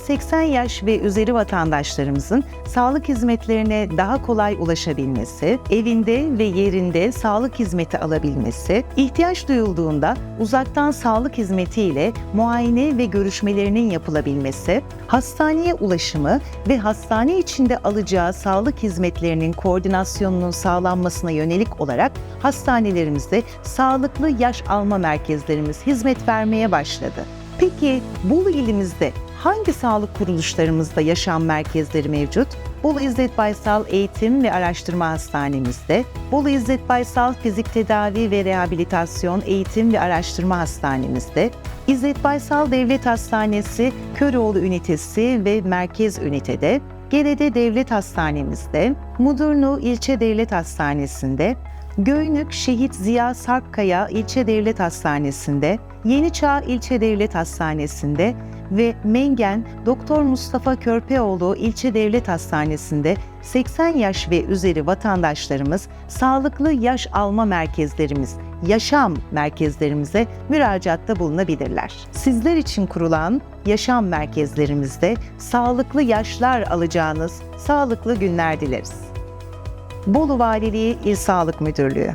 80 yaş ve üzeri vatandaşlarımızın sağlık hizmetlerine daha kolay ulaşabilmesi, evinde ve yerinde sağlık hizmeti alabilmesi, ihtiyaç duyulduğunda uzaktan sağlık hizmetiyle muayene ve görüşmelerinin yapılabilmesi, hastaneye ulaşımı ve hastane içinde alacağı sağlık hizmetlerinin koordinasyonunun sağlanmasına yönelik olarak hastanelerimizde sağlıklı yaş alma merkezlerimiz hizmet vermeye başladı. Peki Bolu ilimizde hangi sağlık kuruluşlarımızda yaşam merkezleri mevcut? Bolu İzzet Baysal Eğitim ve Araştırma Hastanemizde, Bolu İzzet Baysal Fizik Tedavi ve Rehabilitasyon Eğitim ve Araştırma Hastanemizde, İzzet Baysal Devlet Hastanesi Köroğlu Ünitesi ve Merkez Ünitede, Gerede Devlet Hastanemizde, Mudurnu İlçe Devlet Hastanesi'nde, Göynük Şehit Ziya Sarkkaya İlçe Devlet Hastanesi'nde, Yeniçağ İlçe Devlet Hastanesi'nde ve Mengen Doktor Mustafa Körpeoğlu İlçe Devlet Hastanesi'nde 80 yaş ve üzeri vatandaşlarımız sağlıklı yaş alma merkezlerimiz, yaşam merkezlerimize müracaatta bulunabilirler. Sizler için kurulan yaşam merkezlerimizde sağlıklı yaşlar alacağınız sağlıklı günler dileriz. Bolu Valiliği İl Sağlık Müdürlüğü